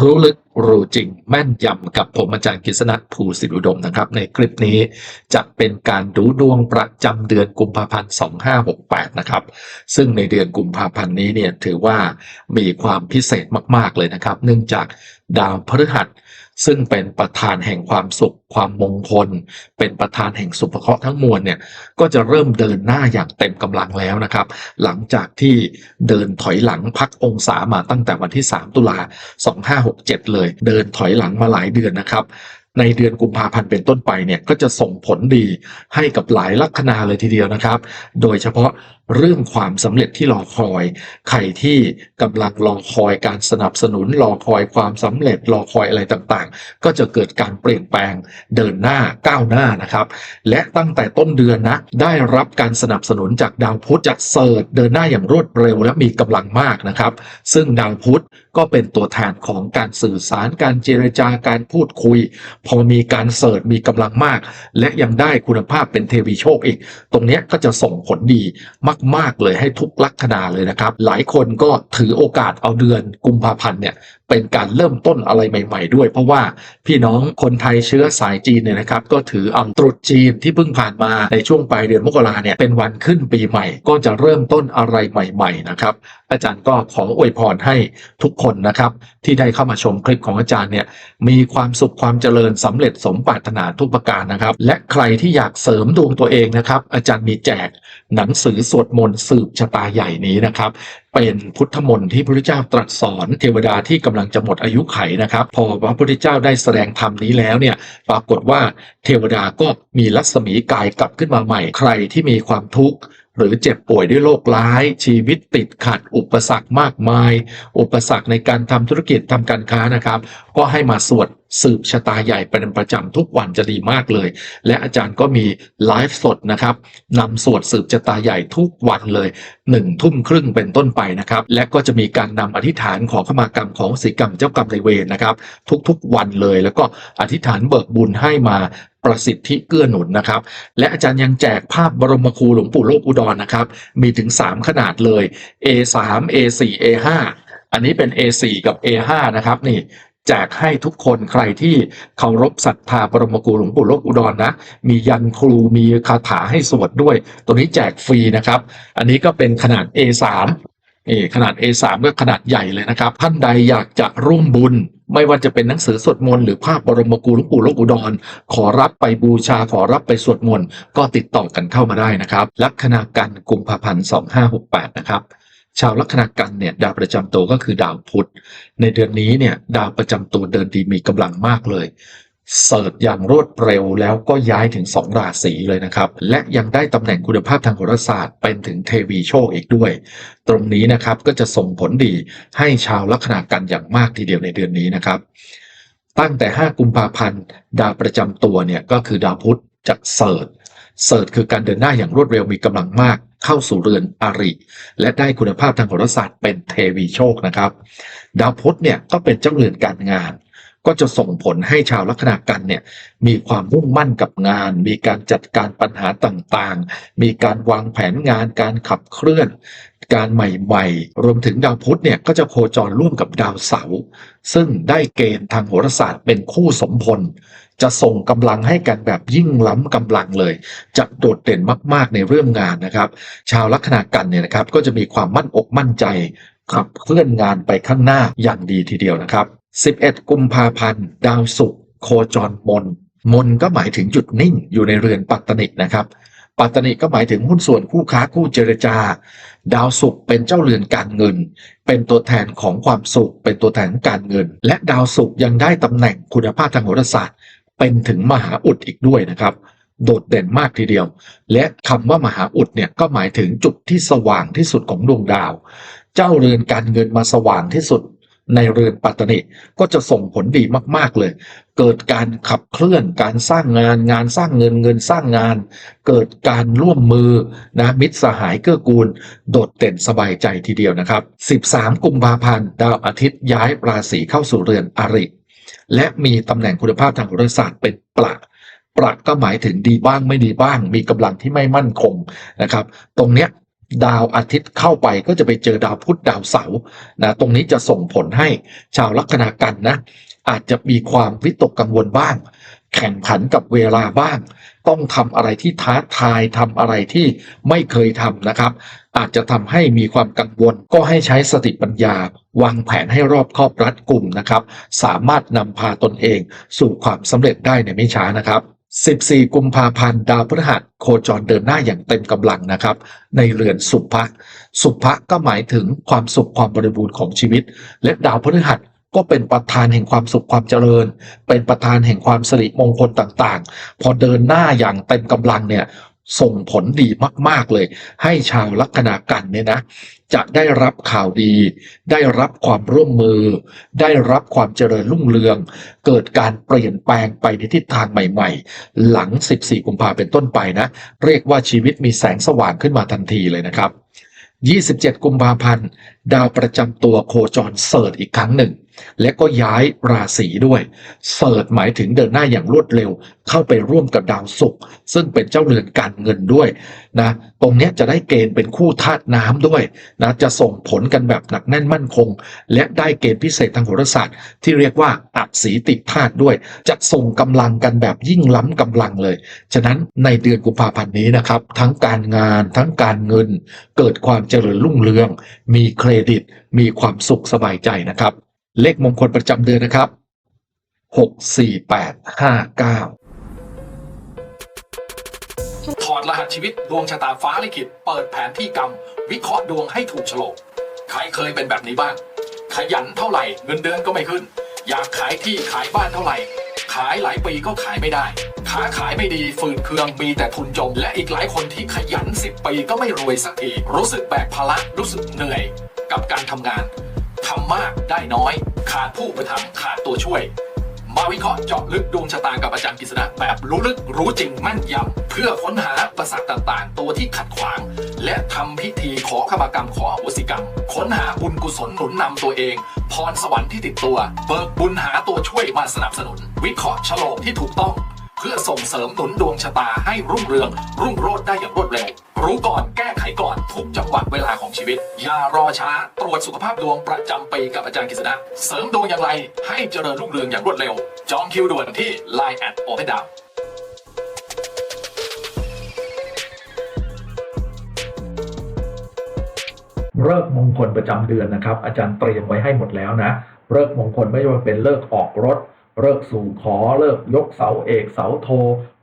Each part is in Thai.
รู้ลึกรู้จริง แม่นยำกับผมอาจารย์กฤษณะภูสิริอุดมนะครับ ในคลิปนี้จะเป็นการดูดวงประจำเดือนกุมภาพันธ์ 2568 นะครับ ซึ่งในเดือนกุมภาพันธ์นี้เนี่ยถือว่ามีความพิเศษมาก ๆ เลยนะครับ เนื่องจากดาวพฤหัส ซึ่งเป็นประธานแห่งความสุข ความมงคล เป็นประธานแห่งสุภเคราะห์ทั้งมวลเนี่ยก็จะเริ่มเดินหน้าอย่างเต็มกำลังแล้วนะครับ หลังจากที่เดินถอยหลังพักองศามาตั้งแต่วันที่ 3 ตุลา2567 เลย เดินถอยหลังมาหลายเดือนนะครับในเดือนกุมภาพันธ์เป็นต้นไปเนี่ยก็จะส่งผลดีให้กับหลายลัคนาเลยทีเดียวนะครับ โดยเฉพาะ เรื่องความสำเร็จที่รอคอย ใครที่กำลังรอคอยการสนับสนุนรอคอยความสำเร็จรอคอยอะไรต่างๆ ก็จะเกิดการเปลี่ยนแปลงเดินหน้าก้าวหน้านะครับ และตั้งแต่ต้นเดือนนะได้รับการสนับสนุนจากดาวพุธจากเซิร์ชเดินหน้าอย่างรวดเร็วและมีกำลังมากนะครับ ซึ่งดาวพุธก็เป็นตัวแทนของการสื่อสารการเจรจาการพูดคุย พอมีการเสิร์ชมีกำลังมาก และยังได้คุณภาพเป็นเทวีโชคอีก ตรงนี้ก็จะส่งผลดีมาก ๆ เลยให้ทุกลัคนาเลยนะครับ หลายคนก็ถือโอกาสเอาเดือนกุมภาพันธ์เนี่ย เป็นการเริ่มต้นอะไรใหม่ ๆ ด้วย เพราะว่าพี่น้องคนไทยเชื้อสายจีนเนี่ยนะครับ ก็ถือเอาตรุษจีนที่เพิ่งผ่านมาในช่วงปลายเดือนมกราเนี่ยเป็นวันขึ้นปีใหม่ ก็จะเริ่มต้นอะไรใหม่ ๆ นะครับ อาจารย์ก็ขออวยพรให้ทุกคนนะครับ ที่ได้เข้ามาชมคลิปของอาจารย์เนี่ยมีความสุขความเจริญสำเร็จสมปรารถนาทุกประการนะครับ และใครที่อยากเสริมดวงตัวเองนะครับ อาจารย์มีแจกหนังสือสวดมนต์สืบชะตาใหญ่นี้นะครับเป็นพุทธมนต์ที่พระพุทธเจ้าตรัสสอนเทวดาที่กำลังจะหมดอายุไขนะครับ พอพระพุทธเจ้าได้แสดงธรรมนี้แล้วเนี่ยปรากฏว่าเทวดาก็มีลัศมีกายกลับขึ้นมาใหม่ใครที่มีความทุกข์ หรือเจ็บป่วยด้วยโรคร้าย ชีวิตติดขัด อุปสรรคมากมาย อุปสรรคในการทำธุรกิจทำการค้านะครับ ก็ให้มาสวดสืบชะตาใหญ่เป็นประจำทุกวันจะดีมากเลย และอาจารย์ก็มีไลฟ์สดนะครับนำสวดสืบชะตาใหญ่ทุกวันเลยหนึ่งทุ่มครึ่งเป็นต้นไปนะครับ และก็จะมีการนำอธิษฐานขอขมากรรมของศิกรรมเจ้ากรรมนายเวรนะครับ ทุกๆวันเลย แล้วก็อธิษฐานเบิกบุญให้มาประสิทธิเกื้อหนุนนะครับ และอาจารย์ยังแจกภาพบรมครูหลวงปู่โลกอุดรนะครับ มีถึง 3 ขนาดเลย A3 A4 A5 อันนี้เป็น A4 กับ A5 นะครับนี่แจกให้ทุกคนใครที่เคารพศรัทธาบรมครูหลวงปู่โลกอุดรนะ มียันครูมีคาถาให้สวดด้วย ตัวนี้แจกฟรีนะครับ อันนี้ก็เป็นขนาด A3 เออขนาด A3 ก็ขนาดใหญ่เลยนะครับ ท่านใดอยากจะร่วมบุญ ไม่ว่าจะเป็นหนังสือสวดมนต์หรือภาพบรมครูหลวงปู่ลกอุดร ขอรับไปบูชาขอรับไปสวดมนต์ก็ติดต่อกันเข้ามาได้นะครับ ลัคนากันกุมภาพันธ์2568 นะครับชาวลัคนากันเนี่ยดาวประจำตัวก็คือดาวพุธในเดือนนี้เนี่ยดาวประจำตัวเดินดีมีกำลังมากเลย เสิร์ชอย่างรวดเร็วแล้วก็ย้ายถึง 2 ราศีเลยนะครับ และยังได้ตำแหน่งคุณภาพทางโหราศาสตร์เป็นถึงเทวีโชคอีกด้วย ตรงนี้นะครับก็จะส่งผลดีให้ชาวลัคนากันอย่างมากทีเดียวในเดือนนี้นะครับ ตั้งแต่ 5 กุมภาพันธ์ ดาวประจำตัวเนี่ยก็คือดาวพุธจากเสิร์ชเสิร์ชคือการเดินหน้าอย่างรวดเร็วมีกำลังมากเข้าสู่เรือนอริ และได้คุณภาพทางโหราศาสตร์เป็นเทวีโชคนะครับ ดาวพุธเนี่ยก็เป็นเจ้าเรือนการงาน ก็จะส่งผลให้ชาวลัคนากันเนี่ยมีความมุ่งมั่นกับงาน มีการจัดการปัญหาต่างๆ มีการวางแผนงานการขับเคลื่อน การใหม่ๆ รวมถึงดาวพุธเนี่ยก็จะโคจรร่วมกับดาวเสาร์ซึ่งได้เกณฑ์ทางโหราศาสตร์เป็นคู่สมพลจะส่งกำลังให้กันแบบยิ่งล้ำกำลังเลยจะโดดเด่นมาก ๆ ในเรื่องงานนะครับ ชาวลัคนากันเนี่ยนะครับก็จะมีความมั่นอกมั่นใจขับเคลื่อนงานไปข้างหน้าอย่างดีทีเดียวนะครับ 11 กุมภาพันธ์ ดาวศุกร์โคจรมน มนก็หมายถึงจุดนิ่งอยู่ในเรือนปัตตนิกนะครับ ปัตตนิกก็หมายถึงหุ้นส่วนคู่ค้าคู่เจรจา ดาวศุกร์เป็นเจ้าเรือนการเงิน เป็นตัวแทนของความสุข เป็นตัวแทนการเงิน และดาวศุกร์ยังได้ตำแหน่งคุณภาพทางโหราศาสตร์ เป็นถึงมหาอุดอีกด้วยนะครับโดดเด่นมากทีเดียว และคำว่ามหาอุดเนี่ยก็หมายถึงจุดที่สว่างที่สุดของดวงดาว เจ้าเรือนการเงินมาสว่างที่สุด ในเรือนปัตตนิก็จะส่งผลดีมากๆเลย เกิดการขับเคลื่อนการสร้างงาน งานสร้างเงินเงินสร้างงาน เกิดการร่วมมือนะมิตรสหายเกื้อกูล โดดเด่นสบายใจทีเดียวนะครับ 13 กุมภาพันธ์ดาวอาทิตย์ย้ายราศีเข้าสู่เรือนอริ และมีตำแหน่งคุณภาพทางโหราศาสตร์เป็นปลักปลักก็หมายถึงดีบ้างไม่ดีบ้าง มีกำลังที่ไม่มั่นคงนะครับ ตรงเนี้ย ดาวอาทิตย์เข้าไปก็จะไปเจอดาวพุธดาวเสาร์นะตรงนี้จะส่งผลให้ชาวลัคนากันนะ อาจจะมีความวิตกกังวลบ้าง แข่งขันกับเวลาบ้าง ต้องทำอะไรที่ท้าทายทำอะไรที่ไม่เคยทำนะครับ อาจจะทำให้มีความกังวล ก็ให้ใช้สติปัญญาวางแผนให้รอบครอบรัดกลุ่มนะครับ สามารถนำพาตนเองสู่ความสำเร็จได้ในไม่ช้านะครับ 14 กุมภาพันธ์ดาวพฤหัสโคจรเดินหน้าอย่างเต็มกำลังนะครับ ในเรือนสุภะสุภะก็หมายถึงความสุขความบริบูรณ์ของชีวิต และดาวพฤหัสก็เป็นประธานแห่งความสุขความเจริญ เป็นประธานแห่งความสิริมงคลต่างๆ พอเดินหน้าอย่างเต็มกำลังเนี่ย ส่งผลดีมาก ๆ เลย ให้ชาวลัคนากันเนี่ยนะ จะได้รับข่าวดี ได้รับความร่วมมือ ได้รับความเจริญรุ่งเรือง เกิดการเปลี่ยนแปลงไปในทิศทางใหม่ ๆ หลัง 14 กุมภาเป็นต้นไปนะ เรียกว่าชีวิตมีแสงสว่างขึ้นมาทันทีเลยนะครับ 27 กุมภาพันธ์ ดาวประจำตัวโคจรเสิร์ชอีกครั้งหนึ่ง และก็ย้ายราศีด้วยเสิร์ชหมายถึงเดินหน้าอย่างรวดเร็ว เข้าไปร่วมกับดาวศุกร์ซึ่งเป็นเจ้าเรือนการเงินด้วยนะตรงนี้จะได้เกณฑ์เป็นคู่ธาตุน้ำด้วยนะจะส่งผลกันแบบหนักแน่นมั่นคง และได้เกณฑ์พิเศษทางโหราศาสตร์ ที่เรียกว่าอักษีติดธาตุด้วย จะส่งกำลังกันแบบยิ่งล้ำกำลังเลย ฉะนั้นในเดือนกุมภาพันธ์นี้นะครับ ทั้งการงานทั้งการเงิน เกิดความเจริญรุ่งเรือง มีเครดิต มีความสุขสบายใจนะครับ เลขมงคลประจำเดือนนะครับ6 4 8 5 9ถอดรหัสชีวิตดวงชะตาฟ้าลิขิตเปิดแผนที่กรรม วิเคราะห์ดวงให้ถูกโฉลก ใครเคยเป็นแบบนี้บ้าง ขยันเท่าไหร่เงินเดือนก็ไม่ขึ้น อยากขายที่ขายบ้านเท่าไหร่ ขายหลายปีก็ขายไม่ได้ค้าขายไม่ดีฝืดเคืองมีแต่ทุนจม และอีกหลายคนที่ขยัน10ปีก็ไม่รวยสักทีรู้สึกแบกภาระรู้สึกเหนื่อย กับการทำงานทำมากได้น้อย ขาดผู้อุประถมภ์ขาดตัวช่วย มาวิเคราะห์เจาะลึกดวงชะตากับอาจารย์กฤษณะแบบรู้ลึกรู้จริงแม่นยำเพื่อค้นหาประสาทต่างๆ ตัวที่ขัดขวาง และทำพิธีขอขมากรรมขออุสิกรรม ค้นหาบุญกุศลหนุนนำตัวเอง พรสวรรค์ที่ติดตัว เบิกบุญหาตัวช่วยมาสนับสนุน วิเคราะห์ฉลกที่ถูกต้อง เพื่อส่งเสริมหนุนดวงชะตาให้รุ่งเรือง รุ่งโรจน์ได้อย่างรวดเร็ว รู้ก่อนแก้ไขก่อนทุกจังหวะเวลาของชีวิต อย่ารอช้า ตรวจสุขภาพดวงประจำปีกับอาจารย์กฤษณะเสริมดวงอย่างไร ให้เจริญรุ่งเรืองอย่างรวดเร็ว จองคิวด่วนที่ Line แอดโอเพนดาวเลิกมงคลประจำเดือนนะครับ อาจารย์เตรียมไว้ให้หมดแล้วนะเลิกมงคลไม่ว่าเป็นเลิกออกรถ เลิกสู่ขอเลิกยกเสาเอกเสาโท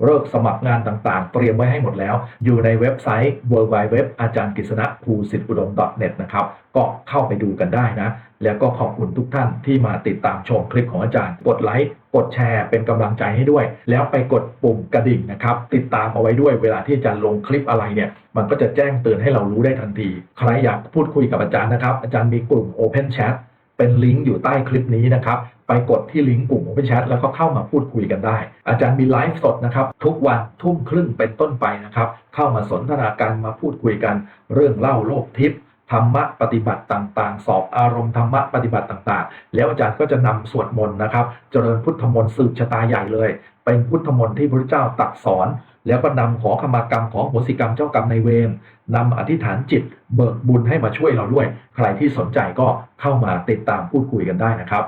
เลิกสมัครงานต่างๆ เตรียมไว้ให้หมดแล้ว อยู่ในเว็บไซต์ w w w อาจารย์กฤษณะภูสิทธิอุดม .net นะครับ ก็เข้าไปดูกันได้นะ แล้วก็ขอบคุณทุกท่านที่มาติดตามชมคลิปของอาจารย์ กดไลค์กดแชร์เป็นกำลังใจให้ด้วย แล้วไปกดปุ่มกระดิ่งนะครับ ติดตามเอาไว้ด้วยเวลาที่อาจารย์ลงคลิปอะไรเนี่ย มันก็จะแจ้งเตือนให้เรารู้ได้ทันที ใครอยากพูดคุยกับอาจารย์นะครับ อาจารย์มีกลุ่ม Open Chat เป็นลิงก์อยู่ใต้คลิปนี้นะครับ ไปกดที่ลิงก์กลุ่ม Open Chat แล้วก็เข้ามาพูดคุยกันได้ อาจารย์มีไลฟ์สดนะครับทุกวันทุ่มครึ่งเป็นต้นไปนะครับ เข้ามาสนทนาการมาพูดคุยกัน เรื่องเล่าโลกทิพย์ธรรมะปฏิบัติต่างๆ สอบอารมณ์ธรรมะปฏิบัติต่างๆ แล้วอาจารย์ก็จะนำสวดมนต์นะครับ เจริญพุทธมนต์สืบชะตาใหญ่เลย เป็นพุทธมนต์ที่พระเจ้าตรัสสอน แล้วก็นำขอขมากรรมของโหสิกรรมเจ้ากรรมในเวรนำอธิษฐานจิต เบิกบุญให้มาช่วยเราด้วย ใครที่สนใจก็เข้ามาติดตามพูดคุยกันได้นะครับ